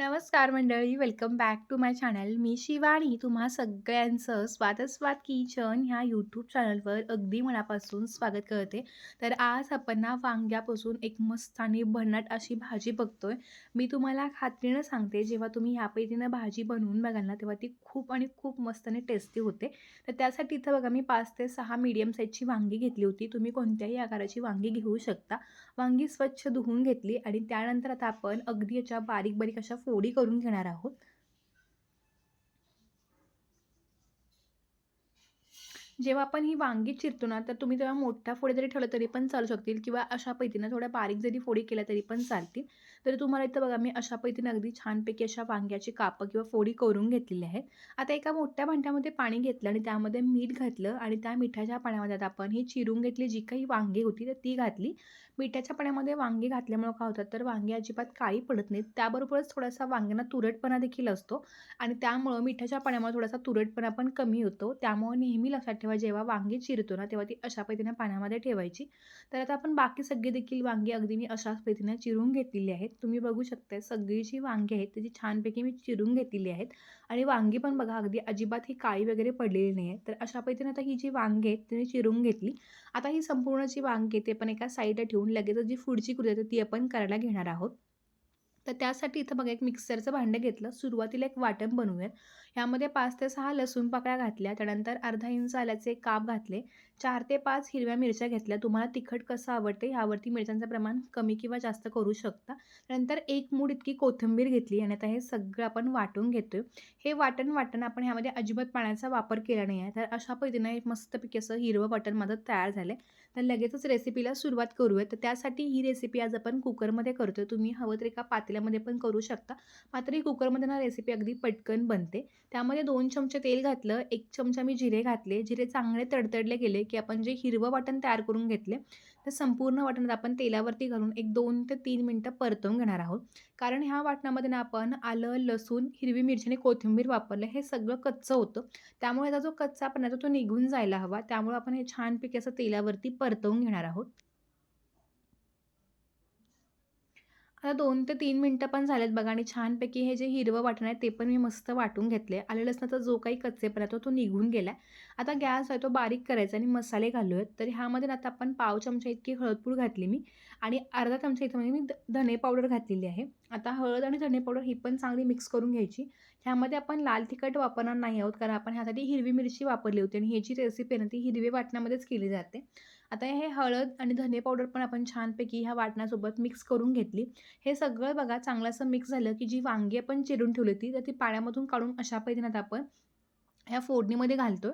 नमस्कार मंडळी welcome back to my channel मी शिवानी तुम्हा सगळ्यांचं स्वादस्वाद किचन ह्या यूट्यूब चॅनलवर अगदी मनापासून स्वागत करते. तर आज आपण ना वांग्यापासून एक मस्त आणि भन्नाट अशी भाजी बघतोय. मी तुम्हाला खात्रीनं सांगते जेव्हा तुम्ही ह्या पद्धतीनं भाजी बनवून बघाल ना तेव्हा ती खूप आणि खूप मस्त आणि टेस्टी होते. तर त्यासाठी इथं बघा मी पाच ते सहा मीडियम साईजची वांगी घेतली होती. तुम्ही कोणत्याही आकाराची वांगी घेऊ शकता. वांगी स्वच्छ धुवून घेतली आणि त्यानंतर आता आपण अगदी याच्या बारीक बारीक अशा फोडी करून घेणार आहोत जेव्हा आपण ही वांगी चिरतो ना तर तुम्ही तेव्हा मोठ्या फोडी जरी ठेवलं तरी पण चालू शकतील किंवा अशा पैतीनं थोड्या बारीक जरी फोडी केल्या तरी पण चालतील. तर तुम्हाला इथं बघा मी अशा पैतीनं अगदी छानपैकी अशा वांग्याची कापं किंवा फोडी करून घेतलेली आहे. आता एका मोठ्या भांड्यामध्ये पाणी घेतलं आणि त्यामध्ये मीठ घातलं आणि त्या मिठाच्या पाण्यामध्ये आता आपण ही चिरून घेतली जी काही वांगी होती तर ती घातली. मिठाच्या पाण्यामध्ये वांगी घातल्यामुळं काय होतात तर वांगी अजिबात काळी पडत नाहीत. त्याबरोबरच थोडासा वांग्यांना तुरटपणा देखील असतो आणि त्यामुळं मिठाच्या पाण्यामुळे थोडासा तुरटपणा पण कमी होतो. त्यामुळे नेहमी लक्षात ठेवा किंवा जेव्हा वांगी चिरतो ना तेव्हा ती अशा पद्धतीने पाण्यामध्ये ठेवायची. तर आता आपण बाकी सगळी देखील वांगी अगदी मी अशाच पद्धतीने चिरून घेतलेली आहेत. तुम्ही बघू शकता सगळी जी वांगी आहेत त्याची छानपैकी मी चिरून घेतलेली आहेत. आणि वांगी पण बघा अगदी अजिबात ही काळी वगैरे पडलेली नाही आहे तर अशा पद्धतीने आता ही जी वांगी आहेत ती चिरून घेतली. आता ही संपूर्ण जी वांगी ते पण एका साईडला ठेवून लगेच जी पुढची कृती आहे ती आपण करायला घेणार आहोत. तर त्यासाठी इथं बघा एक मिक्सरचं भांडं घेतलं. सुरुवातीला एक वाटण बनवूयात. ह्यामध्ये पाच ते सहा लसूण पाकळ्या घातल्या त्यानंतर अर्धा इंच आल्याचे काप घातले चार ते पाच हिरव्या मिरच्या घेतल्या. तुम्हाला तिखट कसं आवडते ह्यावरती मिरच्यांचं प्रमाण कमी किंवा जास्त करू शकता. त्यानंतर एक मूड इतकी कोथिंबीर घेतली आणि आता हे सगळं आपण वाटून घेतोय. हे वाटण वाटण आपण ह्यामध्ये अजिबात पाण्याचा वापर केला नाही आहे. तर अशा पद्धतीनं एक मस्तपैकी असं हिरवं वाटण माझं तयार झालं तर लगेचच रेसिपीला सुरुवात करूया तर त्यासाठी ही रेसिपी आज आपण कुकरमध्ये करतोय. तुम्ही हवं तर एका पातेल्यामध्ये पण करू शकता. मात्र ही कुकरमध्ये ना रेसिपी अगदी पटकन बनते. त्यामध्ये दोन चमचे तेल घातलं एक चमचा मी जिरे घातले. जिरे चांगले तडतडले गेले की आपण जे हिरवं वाटण तयार करून घेतले तर संपूर्ण वाटणात आपण तेलावरती घालून एक दोन ते तीन मिनटं परतवून घेणार आहोत. कारण ह्या वाटणामध्ये ना आपण आलं लसूण हिरवी मिरची आणि कोथिंबीर वापरलं हे सगळं कच्चं होतं. त्यामुळे त्याचा जो कच्चापणा तो निघून जायला हवा. त्यामुळे आपण हे छानपैकी असं तेलावरती परतवून घेणार आहोत. आता दोन ते तीन मिनटं पण झालेत बघा आणि छानपैकी हे जे हिरवं वाटण आहे ते पण मी मस्त वाटून घेतले. आले लसणाचा जो काही कच्चेपणा तो तो निघून गेला आता गॅस आहे तो बारीक करायचा आणि मसाले घालू तर ह्यामध्ये आता आपण पाव चमचा इतकी हळदपूड घातली मी आणि अर्धा चमचा इथं म्हणजे मी धने पावडर घातलेली आहे. आता हळद आणि धने पावडर ही पण चांगली मिक्स करून घ्यायची. ह्यामध्ये आपण लाल तिखट वापरणार नाही आहोत कारण आपण ह्यासाठी हिरवी मिरची वापरली होती आणि ह्याची रेसिपी आहे ना ती हिरवी वाटण्यामध्येच केली जाते. आता हे हळद आणि धने पावडर पण आपण छानपैकी ह्या वाटण्यासोबत मिक्स करून घेतली. हे सगळं बघा चांगलं असं मिक्स झालं की जी वांगी आपण चिरून ठेवली होती तर ती पाण्यामधून काढून अशा पद्धतीने आपण ह्या फोडणीमध्ये घालतो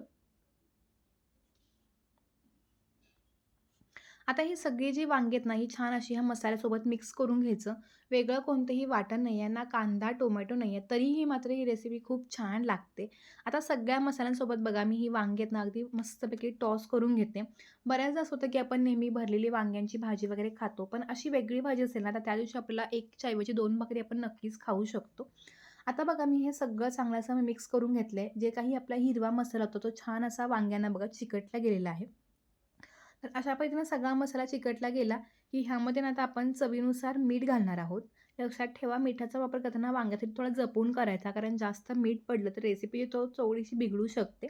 आता ही सगळी जी वांगेत ना ही छान अशी ह्या मसाल्यासोबत मिक्स करून घ्यायचं. वेगळं कोणतंही वाटण नाही आहे ना कांदा टोमॅटो नाही आहे. तरीही मात्र ही रेसिपी खूप छान लागते. आता सगळ्या मसाल्यांसोबत बघा मी ही वांगेत ना अगदी मस्तपैकी टॉस करून घेते. बऱ्याचदा असं होतं की आपण नेहमी भरलेली वांग्यांची भाजी वगैरे खातो पण अशी वेगळी भाजी असेल ना तर त्या दिवशी आपल्याला एक ऐवजी दोन भाकरी आपण नक्कीच खाऊ शकतो. आता बघा मी हे सगळं चांगलं असं मी मिक्स करून घेतलं आहे जे काही आपला हिरवा मसाला होता तो छान असा वांग्यांना बघा चिकटला गेलेला आहे. तर अशा पद्धतीनं सगळा मसाला चिकटला गेला की ह्यामध्ये ना आता आपण चवीनुसार मीठ घालणार आहोत. लक्षात ठेवा मिठाचा वापर करताना वांग्यासाठी थोडा जपून करायचा कारण जास्त मीठ पडलं तर रेसिपी तो चवळीशी बिघडू शकते.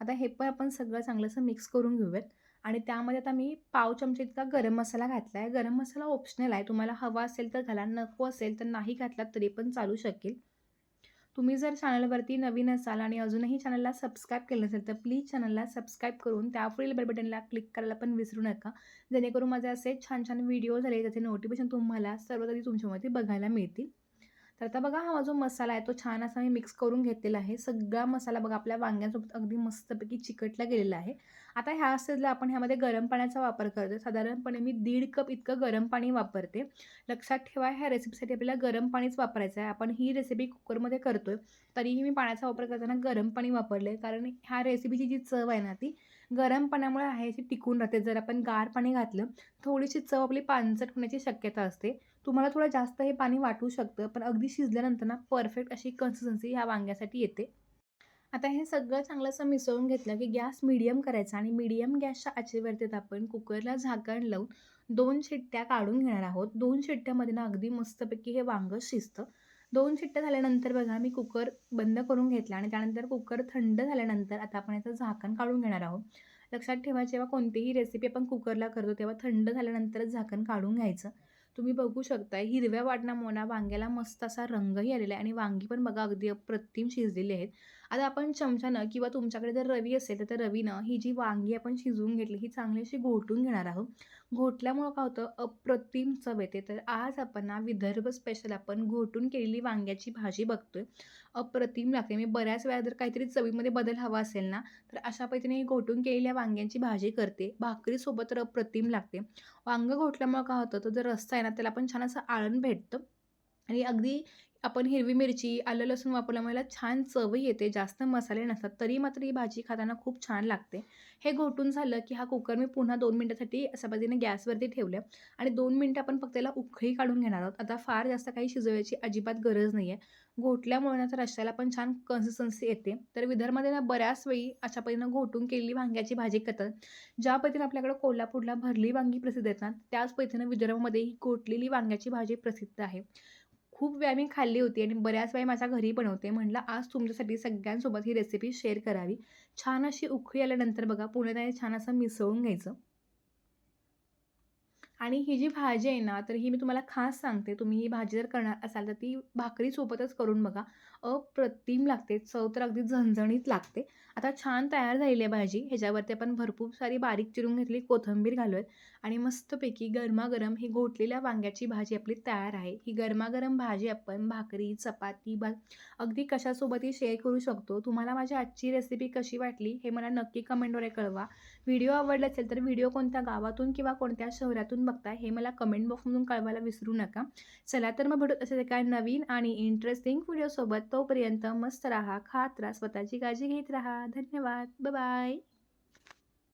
आता हे पण आपण सगळं चांगलंसं मिक्स करून घेऊयात. आणि त्यामध्ये आता मी पाव चमचे इतका गरम मसाला घातला आहे गरम मसाला ऑप्शनल आहे. तुम्हाला हवा असेल तर घाला नको असेल तर नाही घातला तरी पण चालू शकेल. तुम्ही जर चॅनलवरती नवीन असाल आणि अजूनही चॅनलला सबस्क्राईब केलं नसेल तर प्लीज चॅनलला सबस्क्राईब करून त्यापुढील बेल बटनला क्लिक करायला पण विसरू नका. जेणेकरून माझे असे छान छान व्हिडिओ झाले त्याचे नोटिफिकेशन तुम्हाला सर्वतरी तुमच्यामध्ये बघायला मिळतील. तर आता बघा हा जो मसाला आहे तो छान असा मी मिक्स करून घेतलेला आहे. सगळा मसाला बघा आपल्या वांग्यांसोबत अगदी मस्तपैकी चिकटला गेलेला आहे. आता ह्या स्टेजला आपण ह्यामध्ये गरम पाण्याचा वापर करतो साधारणपणे मी दीड कप इतकं गरम पाणी वापरते. लक्षात ठेवा ह्या रेसिपीसाठी आपल्याला गरम पाणीच वापरायचं आहे. आपण ही रेसिपी कुकरमध्ये करतो आहे तरीही मी पाण्याचा वापर करताना गरम पाणी वापरले कारण ह्या रेसिपीची जी चव आहे ना ती गरम पाण्यामुळे आहे अशी टिकून राहते. जर आपण गार पाणी घातलं थोडीशी चव आपली पानसट होण्याची शक्यता असते. तुम्हाला थोडं जास्त हे पाणी वाटू शकतं पण अगदी शिजल्यानंतर ना परफेक्ट अशी कन्सिस्टन्सी ह्या वांग्यासाठी येते. आता हे सगळं चांगलं असं मिसळून घेतलं की गॅस मिडियम करायचा आणि मिडियम गॅसच्या आचेवरती आपण कुकरला झाकण लावून दोन शिट्ट्या काढून घेणार आहोत. दोन शिट्ट्यामध्ये ना अगदी मस्तपैकी हे वांगं शिजतं. दोन शिट्ट्या झाल्यानंतर बघा मी कुकर बंद करून घेतला आणि त्यानंतर कुकर थंड झाल्यानंतर आता आपण याचं झाकण काढून घेणार आहोत. लक्षात ठेवा जेव्हा कोणतीही रेसिपी आपण कुकरला करतो तेव्हा थंड झाल्यानंतरच झाकण काढून घ्यायचं. तुम्ही बघू शकता हिरव्या वाटणामुळे वांग्याला मस्त असा रंगही आलेला आहे आणि वांगी पण बघा अगदी अप्रतिम शिजलेली आहेत. आता आपण चमच्यानं किंवा तुमच्याकडे जर रवी असेल तर रवीनं ही जी वांगी आपण शिजवून घेतली ही चांगली अशी घोटून घेणार आहोत. घोटल्यामुळं काय होतं अप्रतिम चव येते. तर आज आपण ना विदर्भ स्पेशल आपण घोटून केलेली वांग्याची भाजी बघतोय. अप्रतिम लागते. मी बऱ्याच वेळा जर काहीतरी चवीमध्ये बदल हवा असेल ना, तर अशा पद्धतीने ही घोटून केलेल्या वांग्यांची भाजी करते. भाकरीसोबत तर अप्रतिम लागते. वांगं घोटल्यामुळं काय होतं, तो जो रस्सा आहे ना त्याला पण छान असं आळण भेटतं आणि अगदी आपण हिरवी मिरची, आलं लसूण वापरल्यामुळे छान चवही येते. जास्त मसाले नसतात. तरी मात्र ही भाजी खाताना खूप छान लागते. हे घोटून झालं, की हा कुकर मी पुन्हा दोन मिनटासाठी अशा पद्धतीने गॅसवरती ठेवलं आणि दोन मिनटं आपण फक्त त्याला उखळी काढून घेणार आहोत. आता फार जास्त काही शिजवायची अजिबात गरज नाही आहे. घोटल्यामुळे ना तर रश्याला पण छान कन्सिस्टन्सी येते. तर विदर्भामध्ये ना बऱ्याच वेळी अशा पद्धतीनं घोटून केलेली वांग्याची भाजी करतात. ज्या पद्धतीनं आपल्याकडे कोल्हापूरला भरली वांगी प्रसिद्ध आहेत ना, त्याच पद्धतीनं विदर्भामध्ये ही घोटलेली वांग्याची भाजी प्रसिद्ध आहे. खूप वेळा मी खाल्ली होती आणि बऱ्याच वेळा माझ्या घरी बनवते. म्हटलं आज तुमच्यासाठी सगळ्यांसोबत ही रेसिपी शेअर करावी. छान अशी उखळी आल्यानंतर बघा पुन्हा त्याने छान असं मिसळून घ्यायचं. आणि ही जी भाजी आहे ना, तर ही मी तुम्हाला खास सांगते, तुम्ही ही भाजी जर करणार असाल तर ती भाकरीसोबतच करून बघा. अप्रतिम लागते. चव तर अगदी झणझणीत लागते. आता छान तयार झालेली आहे भाजी. ह्याच्यावरती आपण भरपूर सारी बारीक चिरून घेतली कोथिंबीर घालूयात आणि मस्तपैकी गरमागरम ही घोटलेल्या वांग्याची भाजी आपली तयार आहे. ही गरमागरम भाजी आपण भाकरी, चपाती, भात अगदी कशासोबतही शेअर करू शकतो. तुम्हाला माझी आजची रेसिपी कशी वाटली हे मला नक्की कमेंटद्वारे कळवा. व्हिडिओ आवडला असेल तर व्हिडिओ कोणत्या गावातून किंवा कोणत्या शहरातून बघताय हे मला कमेंट बॉक्समधून कळवायला विसरू नका. चला तर मग भेटू असेल काय नवीन आणि इंटरेस्टिंग व्हिडिओसोबत. तोपर्यंत मस्त राहा, खात राहा, स्वतःची काळजी घेत राहा. धन्यवाद. बाय